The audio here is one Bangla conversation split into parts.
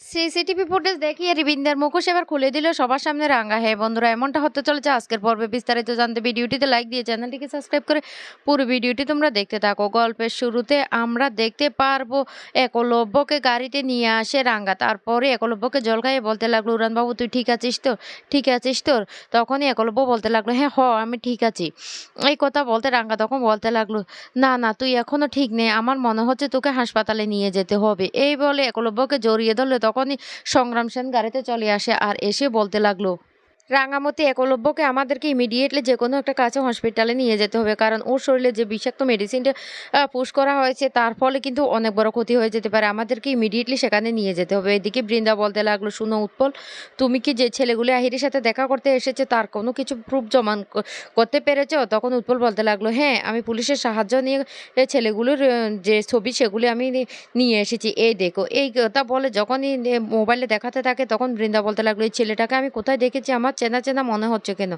সিসিটিভি ফুটেজ দেখিয়ে রিবিন্দার মুখোশ এবার খুলে দিল সবার সামনে রাঙা। হ্যাঁ বন্ধুরা, এমনটা হতে চলেছে আজকের পর্বে বিস্তারিত জানতে। ভিডিওটিতে লাইক দিয়ে চ্যানেলটিকে সাবস্ক্রাইব করে পুরো ভিডিওটি তোমরা দেখতে থাকো। গল্পের শুরুতে আমরা দেখতে পারব একলব্যকে গাড়িতে নিয়ে আসে রাঙ্গা তারপরে একলব্যকে জল খাইয়ে বলতে লাগল, উড়ানবাবু, তুই ঠিক আছিস তো ঠিক আছিস তোর? তখনই একলব্য বলতে লাগল হ্যাঁ হ, আমি ঠিক আছি। এই কথা বলতে রাঙ্গা তখন বলতে লাগল, না না, তুই এখনও ঠিক নেই। আমার মনে হচ্ছে তোকে হাসপাতালে নিয়ে যেতে হবে। এই বলে একলব্যকে জড়িয়ে ধরলে। তখনই সংগ্রাম সেন গাড়িতে চলে আসে আর এসে বলতে লাগল রাঙামতি একলব্যকে আমাদেরকে ইমিডিয়েটলি যে কোনো একটা কাছে হসপিটালে নিয়ে যেতে হবে। কারণ ওর শরীরে যে বিষাক্ত মেডিসিনটা পুশ করা হয়েছে, তার ফলে কিন্তু অনেক বড় ক্ষতি হয়ে যেতে পারে। আমাদেরকে ইমিডিয়েটলি সেখানে নিয়ে যেতে হবে। এদিকে বৃন্দা বলতে লাগল, শুনো উৎপল, তুমি কি যে ছেলেগুলি আহিরের সাথে দেখা করতে এসেছে, তার কোনো কিছু প্রুফ জমা ক- করতে পেরেছ? তখন উৎপল বলতে লাগল হ্যাঁ আমি পুলিশের সাহায্য নিয়ে ছেলেগুলোর যে ছবি, সেগুলি আমি নিয়ে এসেছি। এই দেখো। এই কথা বলে যখনই মোবাইলে দেখাতে থাকে, তখন বৃন্দা বলতে লাগল, এই ছেলেটাকে আমি কোথায় দেখেছি আমার? চেনা চেনা মনে হচ্ছে কেন?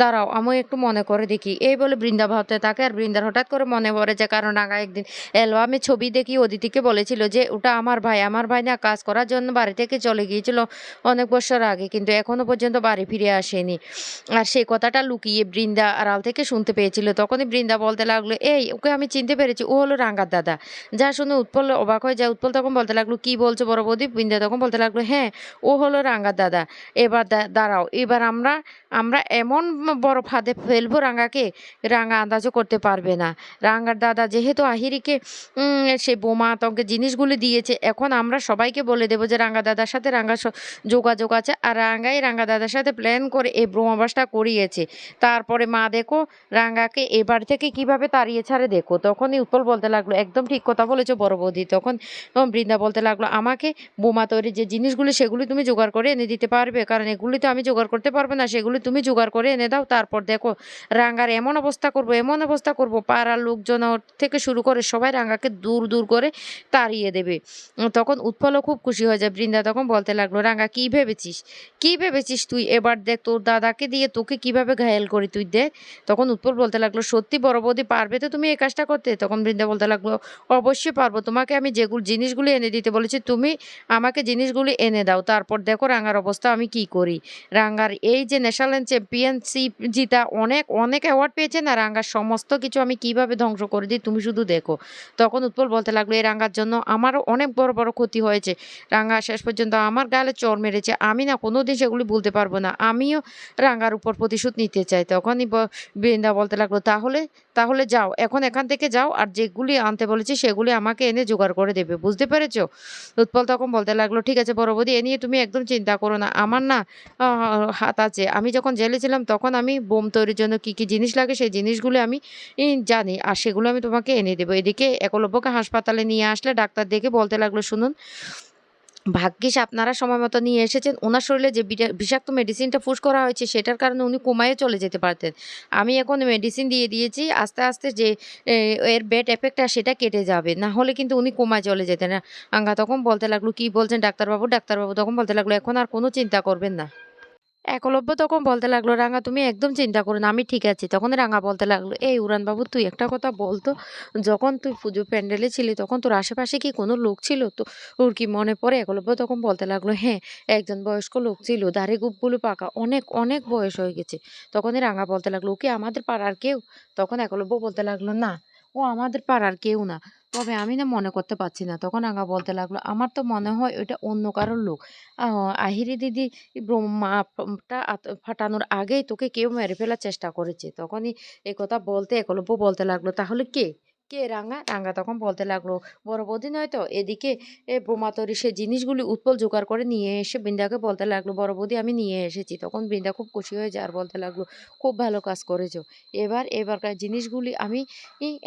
দাঁড়াও, আমি একটু মনে করে দেখি। এই বলে বৃন্দা ভাবতে থাকে আর বৃন্দার হঠাৎ করে মনে পড়ে যে, কারণ আগা একদিন আমি ছবি দেখি, অদিতিকে বলেছিল যে, ওটা আমার ভাই আমার ভাই না কাজ করার জন্য বাড়ি থেকে চলে গিয়েছিল অনেক বছর আগে, কিন্তু এখনও পর্যন্ত বাড়ি ফিরে আসেনি। আর সেই কথাটা লুকিয়ে বৃন্দা আড়াল থেকে শুনতে পেয়েছিল। তখনই বৃন্দা বলতে লাগল, এই, ওকে আমি চিনতে পেরেছি, ও হলো রাঙ্গার দাদা। যা শুনে উৎপল অবাক হয়ে যায়। উৎপল তখন বলতে লাগল, কি বলছো বড় বৌদি? বৃন্দা তখন বলতে লাগল হ্যাঁ ও হলো রাঙ্গার দাদা। এবার দাঁড়াও, এবার আমরা আমরা এমন বড় ফাঁদে ফেলব রাঙাকে, রাঙা আন্দাজও করতে পারবে না। রাঙার দাদা যেহেতু আহিরিকে সে বোমা আতঙ্কের জিনিসগুলি দিয়েছে, এখন আমরা সবাইকে বলে দেবো যে রাঙ্গা দাদার সাথে রাঙ্গা স- যোগাযোগ আছে। আর রাঙ্গাই রাঙ্গা দাদার সাথে প্ল্যান করে এই বোমাবাসটা করিয়েছে। তারপরে মা দেখো রাঙ্গাকে এবার থেকে কীভাবে তাড়িয়ে ছাড়ে দেখো। তখনই উৎপল বলতে লাগল, একদম ঠিক কথা বলেছ বড় বৌদি। তখন বৃন্দা বলতে লাগল, আমাকে বোমা তৈরির যে জিনিসগুলি, সেগুলি তুমি জোগাড় করে এনে দিতে পারবে? কারণ এগুলি তো আমি জোগাড় করতে পারব না, সেগুলি তুমি জোগাড় করে এনে দাও। তারপর দেখো, রাঙ্গার এমন অবস্থা করব, এমন অবস্থা করব, পাড়ার লোকজন থেকে শুরু করে সবাই রাঙ্গাকে দূর দূর করে তাড়িয়ে দেবে। তখন উৎপলও খুব খুশি হয়ে যায়। বৃন্দা তখন বলতে লাগল, রাঙ্গা, কি ভেবেছিস? কি ভেবেছিস তুই? এবার দেখ, তোর দাদাকে দিয়ে তোকে কীভাবে ঘায়েল করি তুই দেখ। তখন উৎপল বলতে লাগল, সত্যি বড় বৌদি, পারবে তো তুমি এই কাজটা করতে? তখন বৃন্দা বলতে লাগল, অবশ্যই পারব। তোমাকে আমি যেগুলো, জিনিসগুলি এনে দিতে বলেছি, তুমি আমাকে জিনিসগুলি এনে দাও। তারপর দেখো রাঙ্গার অবস্থা, আমি কি করি? রাঙ্গার এই যে ন্যাশনাল চ্যাম্পিয়নশিপ জিতা অনেক অনেক অ্যাওয়ার্ড পেয়েছে না রাঙ্গার সমস্ত কিছু আমি কীভাবে ধ্বংস করে দিই তুমি শুধু দেখো। তখন উৎপল বলতে লাগল, এই রাঙ্গার জন্য আমারও অনেক বড় বড় ক্ষতি হয়েছে। রাঙ্গা শেষ পর্যন্ত আমার গালে চর মেরেছে। আমি না কোনো দিন সেগুলি বলতে পারব না। আমিও রাঙ্গার উপর প্রতিশোধ নিতে চাই। তখনই বৃন্দা বলতে লাগল, তাহলে তাহলে যাও। এখন এখান থেকে যাও আর যেগুলি আনতে বলেছি সেগুলি আমাকে এনে জোগাড় করে দেবে। বুঝতে পেরেছ? উৎপল তখন বলতে লাগল, ঠিক আছে বড় বৌদি, এ নিয়ে তুমি একদম চিন্তা করো না। আমার না আছে আমি যখন জেলে ছিলাম তখন আমি বোম তৈরির জন্য কি কি জিনিস লাগে সেই জিনিসগুলো আমি জানি। আর সেগুলো আমি তোমাকে এনে দেবো। এদিকে একলব্যকে হাসপাতালে নিয়ে আসলে ডাক্তার দেখে বলতে লাগল, শুনুন, ভাগ্যিস আপনারা সময় মতো নিয়ে এসেছেন। ওনার শরীরে যে বিষাক্ত মেডিসিনটা ফুস করা হয়েছে, সেটার কারণে উনি কোমায়ে চলে যেতে পারতেন। আমি এখন মেডিসিন দিয়ে দিয়েছি, আস্তে আস্তে যে এর ব্যাড এফেক্টটা সেটা কেটে যাবে। না হলে কিন্তু উনি কোমায় চলে যেতেন। আঙ্গা তখন বলতে লাগল, কি বলছেন ডাক্তারবাবু? ডাক্তারবাবু তখন বলতে লাগল, এখন আর কোনো চিন্তা করবেন না। একলব্য তখন বলতে লাগল, রাঙা, তুমি একদম চিন্তা করো না, আমি ঠিক আছি। তখন রাঙা বলতে লাগল, এই উড়ানবাবু, তুই একটা কথা বলতো, যখন তুই পুজো প্যান্ডেলে ছিলি, তখন তোর আশেপাশে কি কোনো লোক ছিল? তো ওর কি মনে পড়ে? একলব্য তখন বলতে লাগল হ্যাঁ একজন বয়স্ক লোক ছিল, দাড়ি গুপগুলো পাকা, অনেক অনেক বয়স হয়ে গেছে। তখনই রাঙা বলতে লাগল ও কি আমাদের পাড়ার কেউ? তখন একলব্য বলতে লাগল, না, ও আমাদের পাড়ার কেউ না। তবে আমি না মনে করতে পারছি না। তখন আগা বলতে লাগল, আমার তো মনে হয় ওইটা অন্য কারোর লোক। আহিরি দিদি মাপটা ফাটানোর আগেই তোকে কেউ মেরে ফেলার চেষ্টা করেছে। তখনই এই কথা বলতে, একলব্য বলতে লাগল, তাহলে কে? কে রাঙা? রাঙা তখন বলতে লাগল, বড় বৌদি নয় তো? এদিকে এ বোমা তৈরি সে জিনিসগুলি উৎপল জোগাড় করে নিয়ে এসে বৃন্দাকে বলতে লাগল, বড় বৌদি, আমি নিয়ে এসেছি। তখন বৃন্দা খুব খুশি হয়ে আর বলতে লাগল, খুব ভালো কাজ করেছ। এবার এবারকার জিনিসগুলি আমি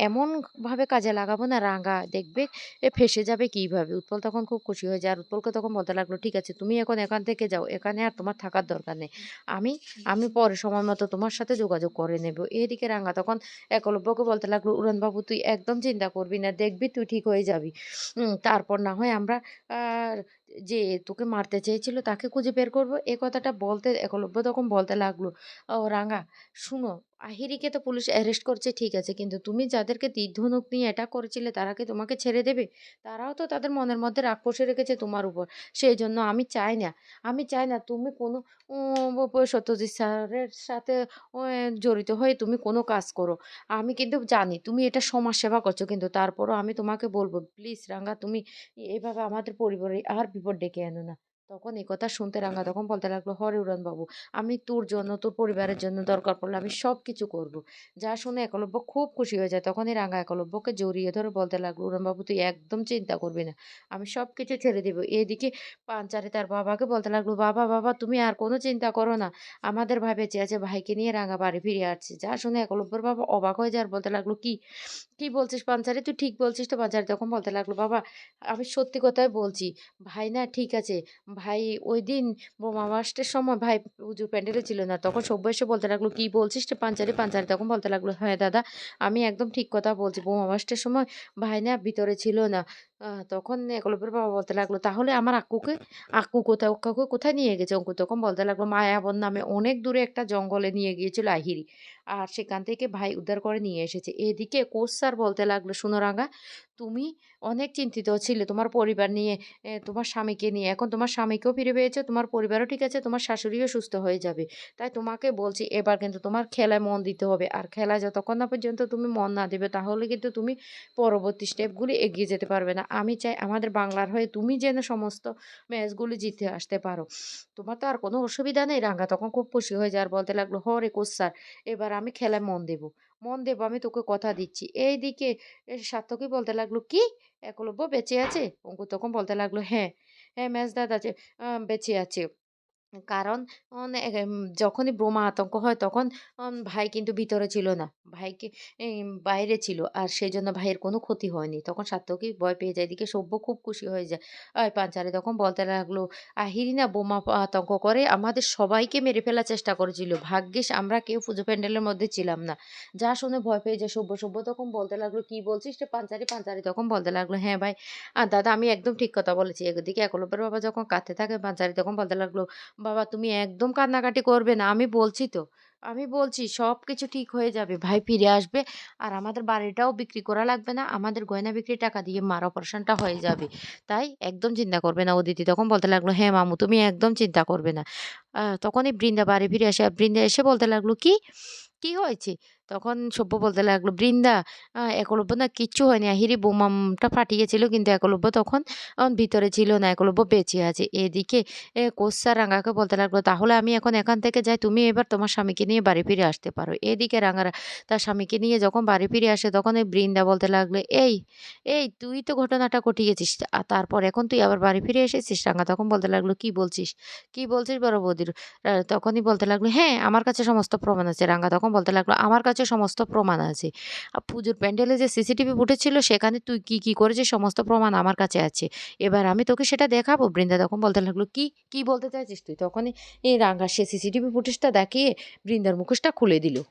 এমনভাবে কাজে লাগাবো না, রাঙা দেখবে এ ফেসে যাবে কীভাবে? উৎপল তখন খুব খুশি হয়ে যায় আর উৎপলকে তখন বলতে লাগল, ঠিক আছে, তুমি এখন এখান থেকে যাও, এখানে আর তোমার থাকার দরকার নেই। আমি আমি পরে সময় মতো তোমার সাথে যোগাযোগ করে নেব। এদিকে রাঙা তখন একলব্যকে বলতে লাগল, উড়ানবাবু, তুই একদম চিন্তা করবি না, দেখবি তুই ঠিক হয়ে যাবি। তারপর না হয় আমরা যে তোকে মারতে চেয়েছিল তাকে খুঁজে বের করব। এ কথাটা বলতে একলব্য তখন বলতে লাগল, ও রাঙা, শুনো আহিরিকে তো পুলিশ অ্যারেস্ট করছে, ঠিক আছে। কিন্তু তুমি যাদেরকে তীর নিয়ে অ্যাটাক করেছিলে, তারা কি তোমাকে ছেড়ে দেবে? তারাও তো তাদের মনের মধ্যে রাগ পুষে রেখেছে তোমার উপর। সেই জন্য আমি চাই না, আমি চাই না তুমি কোনো সত্যজিৎ স্যারের সাথে জড়িত হয়ে তুমি কোনো কাজ করো। আমি কিন্তু জানি তুমি এটা সমাজ সেবা করছ, কিন্তু তারপরও আমি তোমাকে বলব, প্লিজ রাঙ্গা, তুমি এভাবে আমাদের পরিবারে আর বিপদ ডেকে আনো না। তখন এই কথা শুনতে রাঙ্গা তখন বলতে লাগল হরে উড়ান বাবু আমি তোর জন্য তোর পরিবারের জন্য দরকার পড়লে আমি সব কিছু করব। যা শুনে একলব্য খুব খুশি হয়ে যায়। তখনই রাঙা একলব্যকে জড়িয়ে ধরে বলতে লাগল উড়ানবাবু তুই একদম চিন্তা করবি না আমি সব কিছু ছেড়ে দেবো। এদিকে পাঞ্চারে তার বাবাকে বলতে লাগল বাবা বাবা তুমি আর কোনো চিন্তা করো না আমাদের ভাই বেঁচে আছে ভাইকে নিয়ে রাঙা বাড়ি ফিরে আসছে। যা শুনে একলব্যর বাবা অবাক হয়ে যায় আর বলতে লাগল কি কি বলছিস পাঞ্চারে? তুই ঠিক বলছিস তো পাঞ্চারি? তখন বলতে লাগল বাবা আমি সত্যি কথাই বলছি ভাই না ঠিক আছে ভাই, ওই দিন বোমা ব্লাস্টের সময় ভাই উজু প্যান্ডেলে ছিল না। তখন সব এসে বলতে লাগল, কি বলছিস রে পাঞ্চারি পাঞ্চারি তখন বলতে লাগল হ্যাঁ দাদা, আমি একদম ঠিক কথা বলছি। বোমা ব্লাস্টের সময় ভাই না ভিতরে ছিল না। তখন একলব্যের বাবা বলতে লাগল, তাহলে আমার আক্কু কোথায় কাকুকে কোথায় নিয়ে গেছে? অঙ্কু তখন বলতে লাগল মায়াবন নামে অনেক দূরে একটা জঙ্গলে নিয়ে গিয়েছিল আহিরি। আর সেখান থেকে ভাই উদ্ধার করে নিয়ে এসেছে। এদিকে কোচ স্যার বলতে লাগল সুনোরাঙ্গা তুমি অনেক চিন্তিত ছিলে। তোমার পরিবার নিয়ে তোমার স্বামীকে নিয়ে। এখন তোমার স্বামীকেও ফিরে পেয়েছ, তোমার পরিবারও ঠিক আছে, তোমার শাশুড়িও সুস্থ হয়ে যাবে। তাই তোমাকে বলছি, এবার কিন্তু তোমার খেলায় মন দিতে হবে। আর খেলায় যতক্ষণ না পর্যন্ত তুমি মন না দেবে, তাহলে কিন্তু তুমি পরবর্তী স্টেপগুলি এগিয়ে যেতে পারবে না। আমি চাই আমাদের বাংলার হয়ে তুমি যেন সমস্ত ম্যাচগুলি জিতে আসতে পারো। তোমার তো আর কোনো অসুবিধা নেই রাঙ্গা, তখন খুব খুশি হয়ে যায় আর বলতে লাগল হরে কোচ স্যার এবার আমি খেলায় মন দেব। মন দেবো, আমি তোকে কথা দিচ্ছি। এইদিকে এ সার্থকই বলতে লাগল, কি? একলব্য বেঁচে আছে? অঙ্কু তখন বলতে লাগল হ্যাঁ হ্যাঁ ম্যাচ দাদা বেঁচে আছে। কারণ যখনই বোমা আতঙ্ক হয় তখন ভাই কিন্তু ভিতরে ছিল না। ভাইকে বাইরে ছিল। আর সেই জন্য ভাইয়ের কোনো ক্ষতি হয়নি। তখন সাত্তকী ভয় পেয়ে যায়। এদিকে সভ্য খুব খুশি হয়ে যায়। আর পাঞ্চারি তখন বলতে লাগল, "আহিরি না বোমা আতঙ্ক করে আমাদের সবাইকে মেরে ফেলার চেষ্টা করেছিল। ভাগ্যিস আমরা কেউ পুজো প্যান্ডেলের মধ্যে ছিলাম না।" যা শুনে ভয় পেয়ে যায় সভ্য সভ্য তখন বলতে লাগল, "কি বলছিস রে পাঞ্চারি?" পাঞ্চারি তখন বলতে লাগল, "হ্যাঁ ভাই, আর দাদা আমি একদম ঠিক কথা বলেছি।" এদিকে একলব্যের বাবা যখন কাঁদতে থাকে পাঞ্চারি তখন বলতে লাগল বাবা তুমি একদম কান্নাকাটি করবে না। আমি বলছি তো। আমি বলছি সব কিছু ঠিক হয়ে যাবে। ভাই ফিরে আসবে। আর আমাদের বাড়িটাও বিক্রি করা লাগবে না। আমাদের গয়না বিক্রি টাকা দিয়ে মার অপারেশনটা হয়ে যাবে। তাই একদম চিন্তা করবে না। অদিতি তখন বলতে লাগল, "হ্যাঁ মামু তুমি একদম চিন্তা করবে না।" তখনই বৃন্দা বাড়ি ফিরে আসে। বৃন্দা এসে বলতে লাগল, "কি? কি হয়েছে?" তখন সভ্য বলতে লাগল, "বৃন্দা একলব্য না কিচ্ছু হয়নি। আহিরি বোমাটা ফাটিয়েছিল কিন্তু একলব্য তখন ভিতরে ছিল না। একলব্য বেঁচে আছে।" এদিকে স্যার রাঙাকে বলতে লাগল, "তাহলে আমি এখন এখান থেকে যাই। তুমি এবার তোমার স্বামীকে নিয়ে বাড়ি ফিরে আসতে পারো।" এদিকে রাঙারা তার স্বামীকে নিয়ে যখন বাড়ি ফিরে আসে তখন ওই বৃন্দা বলতে লাগল, "এই, এই তুই তো ঘটনাটা ঘটিয়েছিস। তারপর এখন তুই আবার বাড়ি ফিরে এসেছিস?" রাঙা তখন বলতে লাগল, "কি বলছিস? কি বলছিস বড় বৌদির?" তখনই বলতে লাগল, "হ্যাঁ, আমার কাছে সমস্ত প্রমাণ আছে।" রাঙা তখন বলতে লাগল, "আমার কাছে সমস্ত প্রমাণ আছে। আর পুজোর প্যান্ডেলে যে সিসিটিভি ফুটেজ ছিল সেখানে তুই কি, কি করেছিস সমস্ত প্রমাণ আমার কাছে আছে। এবার আমি তোকে সেটা দেখাবো।" বৃন্দা তখন বলতে লাগল, "কি? কি বলতে চাইছিস তুই?" তখনই এই রাঙা সে সিসিটিভি ফুটেজটা দেখিয়ে বৃন্দার মুখোশটা খুলে দিল।